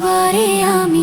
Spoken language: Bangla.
বাবারে আমি